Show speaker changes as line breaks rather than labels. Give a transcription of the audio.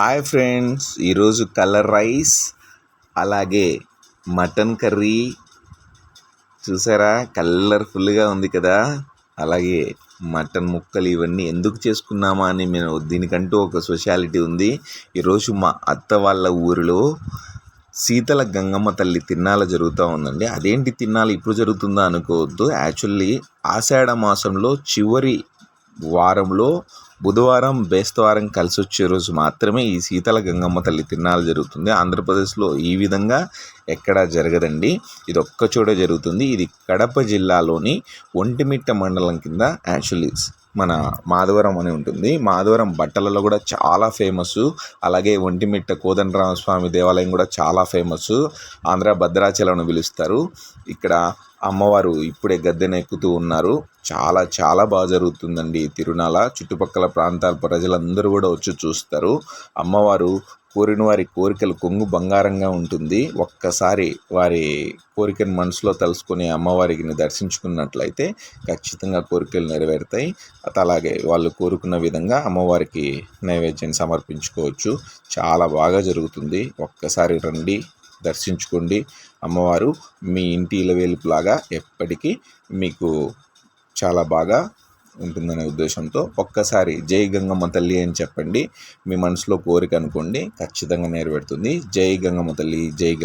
Hi friends ఈరోజు colour rice అలాగే mutton curry. చూసారా? కలర్ఫుల్గా ఉంది కదా? అలాగే మటన్ ముక్కలు ఇవన్నీ ఎందుకు చేసుకున్నామా అని మేము దీనికంటూ ఒక స్పెషాలిటీ ఉంది. ఈరోజు మా అత్త వాళ్ళ ఊరిలో శీతల గంగమ్మ తల్లి తిన్నాల జరుగుతూ ఉందండి. అదేంటి తిన్నాలు ఇప్పుడు జరుగుతుందా అనుకోవద్దు. యాక్చువల్లీ ఆషాఢ మాసంలో చివరి వారంలో బుధవారం బేస్తవారం కలిసి వచ్చే రోజు మాత్రమే ఈ శీతల గంగమ్మ తల్లి తిన్నాలు జరుగుతుంది. ఆంధ్రప్రదేశ్లో ఈ విధంగా ఎక్కడా జరగదండి. ఇది ఒక్కచోట జరుగుతుంది. ఇది కడప జిల్లాలోని ఒంటిమిట్ట మండలం కింద యాక్చువల్లీ మన మాధవరం అని ఉంటుంది. మాధవరం బట్టలలో కూడా చాలా ఫేమస్ అలాగే ఒంటిమిట్ట కోదండరామస్వామి దేవాలయం కూడా చాలా ఫేమస్ ఆంధ్ర భద్రాచలం అని పిలుస్తారు. ఇక్కడ అమ్మవారు ఇప్పుడే గద్దెన ఎక్కుతూ ఉన్నారు. చాలా చాలా బాగా జరుగుతుందండి తిరునాల చుట్టుపక్కల ప్రాంతాల ప్రజలందరూ కూడా వచ్చి చూస్తారు. అమ్మవారు కోరిన వారి కోరికలు కొంగు బంగారంగా ఉంటుంది. ఒక్కసారి వారి కోరికను మనసులో తలుసుకుని అమ్మవారిని దర్శించుకున్నట్లయితే ఖచ్చితంగా కోరికలు నెరవేరుతాయి. అలాగే వాళ్ళు కోరుకున్న విధంగా అమ్మవారికి నైవేద్యం సమర్పించుకోవచ్చు. చాలా బాగా జరుగుతుంది. ఒక్కసారి రండి దర్శించుకోండి. అమ్మవారు మీ ఇంటి ఇలవేలుపులాగా ఎప్పటికీ మీకు చాలా బాగా ఉంటుందనే ఉద్దేశంతో ఒక్కసారి జై గంగమ్మ తల్లి అని చెప్పండి. మీ మనసులో కోరిక అనుకోండి. ఖచ్చితంగా నెరవేరుతుంది. జై గంగమ్మ తల్లి జై